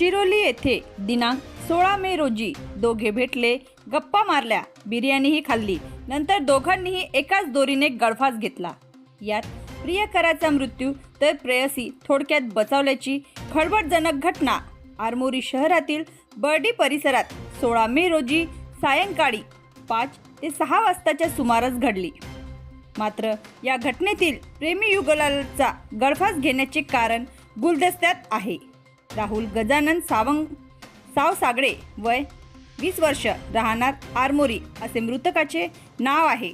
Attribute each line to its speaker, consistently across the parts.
Speaker 1: गडचिरोली येथे दिनांक सोळा मे रोजी दोघे भेटले गप्पा मारल्या बिर्याणीही खाल्ली. नंतर दोघांनीही एकाच दोरीने गळफास घेतला. यात प्रियकराचा मृत्यू तर प्रेयसी थोडक्यात बचावल्याची खळबळजनक घटना आरमोरी शहरातील बर्डी परिसरात सोळा मे रोजी सायंकाळी पाच ते सहा वाजताच्या सुमारास घडली. मात्र या घटनेतील प्रेमी युगलाचा गळफास घेण्याचे कारण गुलदस्त्यात आहे. राहुल गजानन सावंग साव सागडे वय वीस वर्ष राहणार आरमोरी असे मृतकाचे नाव आहे.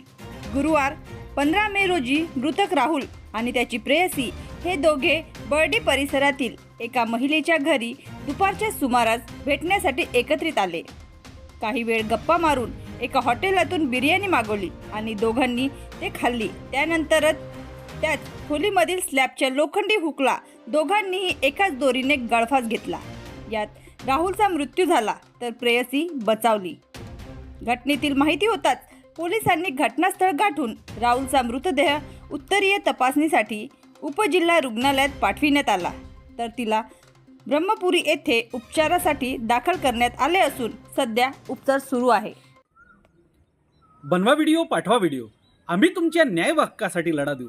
Speaker 1: गुरुवार पंधरा मे रोजी मृतक राहुल आणि त्याची प्रेयसी हे दोघे बर्डी परिसरातील एका महिलेच्या घरी दुपारच्या सुमारास भेटण्यासाठी एकत्रित आले. काही वेळ गप्पा मारून एका हॉटेलातून बिर्याणी मागवली आणि दोघांनी ते खाल्ली. त्यानंतरच त्यात खोलीमधील स्लॅबच्या लोखंडी हुकला दोघांनीही एकाच दोरीने गळफास घेतला. यात राहुलचा मृत्यू झाला तर प्रेयसी बचावली. घटनेतील माहिती होताच पोलिसांनी घटनास्थळ गाठून राहुलचा मृतदेह उत्तरीय तपासणीसाठी उपजिल्हा रुग्णालयात पाठविण्यात आला. तर तिला ब्रह्मपुरी येथे उपचारासाठी दाखल करण्यात आले असून सध्या उपचार सुरू आहे.
Speaker 2: बनवा व्हिडिओ पाठवा व्हिडिओ. आम्ही तुमच्या न्याय हक्कासाठी लढा देऊ.